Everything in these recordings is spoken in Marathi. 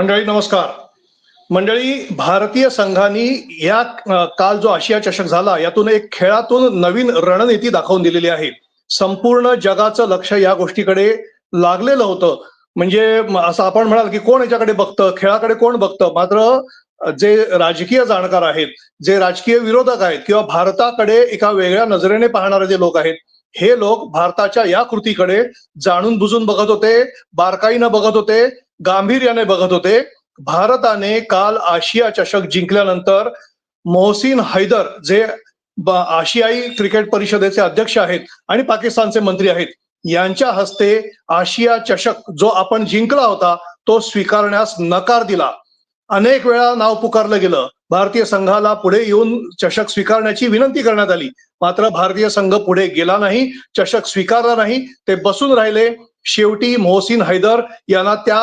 मंडळी नमस्कार. मंडळी भारतीय संघाने या काल जो आशिया चषक झाला यातून एक खेळातून नवीन रणनीती दाखवून दिलेली आहे. संपूर्ण जगाचं लक्ष या गोष्टीकडे लागलेलं होतं. म्हणजे असं आपण म्हणाल की कोण याच्याकडे बघतं खेळाकडे कोण बघतं? मात्र जे राजकीय जाणकार आहेत जे राजकीय विरोधक आहेत किंवा भारताकडे एका वेगळ्या नजरेने पाहणारे जे लोक आहेत हे लोक भारताच्या या कृतीकडे जाणून बुजून बघत होते बारकाईनं बघत होते गांभीर्याने बघत होते. भारताने काल आशिया चषक जिंकल्यानंतर मोहसिन हैदर जे आशियाई क्रिकेट परिषदेचे अध्यक्ष आहेत आणि पाकिस्तानचे मंत्री आहेत यांच्या हस्ते आशिया चषक जो आपण जिंकला होता तो स्वीकारण्यास नकार दिला. अनेक वेळा नाव पुकारलं गेलं. भारतीय संघाला पुढे येऊन चषक स्वीकारण्याची विनंती करण्यात आली. मात्र भारतीय संघ पुढे गेला नाही चषक स्वीकारला नाही ते बसून राहिले. शेवटी मोहसिन हैदर यांना त्या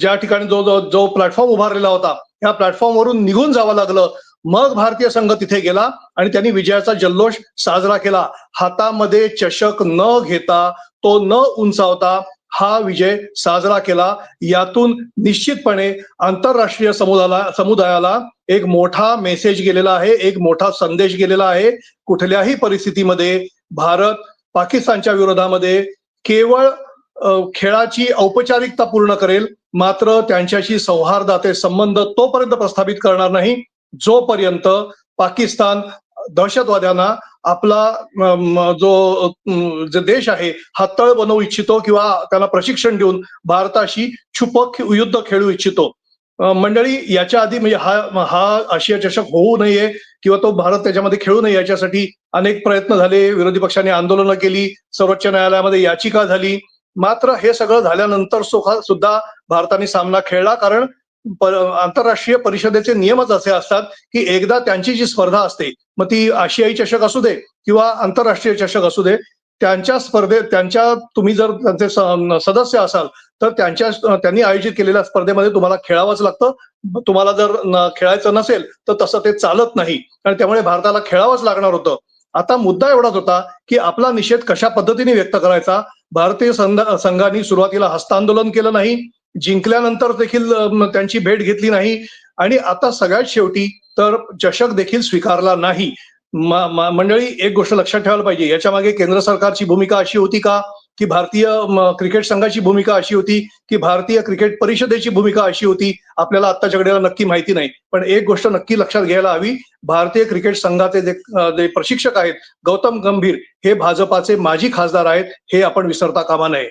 ज्या ठिकाणी जो जो जो प्लॅटफॉर्म उभारलेला होता त्या प्लॅटफॉर्मवरून निघून जावं लागलं. मग भारतीय संघ तिथे गेला आणि त्यांनी विजयाचा जल्लोष साजरा केला. हातामध्ये चषक न घेता तो न उंचावता हा विजय साजरा केला. यातून निश्चितपणे आंतरराष्ट्रीय समुदायाला समुदायाला एक मोठा मेसेज गेलेला आहे एक मोठा संदेश गेलेला आहे. कुठल्याही परिस्थितीमध्ये भारत पाकिस्तानच्या विरोधामध्ये केवळ खेळाची औपचारिकता पूर्ण करेल. मात्र त्यांच्याशी सौहार्दाचे संबंध तोपर्यंत प्रस्थापित करणार नाही. जोपर्यंत पाकिस्तान दहशतवाद्यांना आपला जो जो देश आहे हा तळ बनवू इच्छितो किंवा त्यांना प्रशिक्षण देऊन भारताशी छुपक युद्ध खेळू इच्छितो. मंडळी याच्या आधी म्हणजे हा हा आशिया चषक होऊ नये किंवा तो भारत त्याच्यामध्ये खेळू नये याच्यासाठी अनेक प्रयत्न झाले. विरोधी पक्षांनी आंदोलनं केली. सर्वोच्च न्यायालयामध्ये याचिका झाली. मात्र हे सगळं झाल्यानंतर सुद्धा भारताने सामना खेळला कारण पर- आंतरराष्ट्रीय परिषदेचे नियमच असे असतात की एकदा त्यांची जी स्पर्धा असते मग ती आशियाई चषक असू दे किंवा आंतरराष्ट्रीय चषक असू दे त्यांच्या स्पर्धेत त्यांच्या तुम्ही जर त्यांचे सदस्य असाल तर त्यांच्या त्यांनी आयोजित केलेल्या स्पर्धेमध्ये तुम्हाला खेळावंच लागतं. तुम्हाला जर खेळायचं नसेल तर तसं ते चालत नाही. आणि त्यामुळे भारताला खेळावंच लागणार होतं. आता मुद्दा एवढाच होता की आपला निषेध कशा पद्धतीने व्यक्त करायचा? भारतीय संघ- संघाने सुरुवातीला हस्तांदोलन केलं नाही जिंकल्यानंतर देखील त्यांची भेट घेतली नाही आणि आता सगळ्यात शेवटी तर चषक देखील स्वीकारला नाही. मंडळी एक गोष्ट लक्षात ठेवायला पाहिजे याच्या मागे केंद्र सरकारची भूमिका अशी होती का? की भारतीय क्रिकेट संघाची भूमिका अशी होती की भारतीय क्रिकेट परिषदेची भूमिका अशी होती. आपल्याला आत्ताच्या घडीला नक्की माहिती नाही. पण एक गोष्ट नक्की लक्षात घ्यायला हवी. भारतीय क्रिकेट संघाचे जे प्रशिक्षक आहेत गौतम गंभीर हे भाजपाचे माजी खासदार आहेत हे आपण विसरता कामा नये.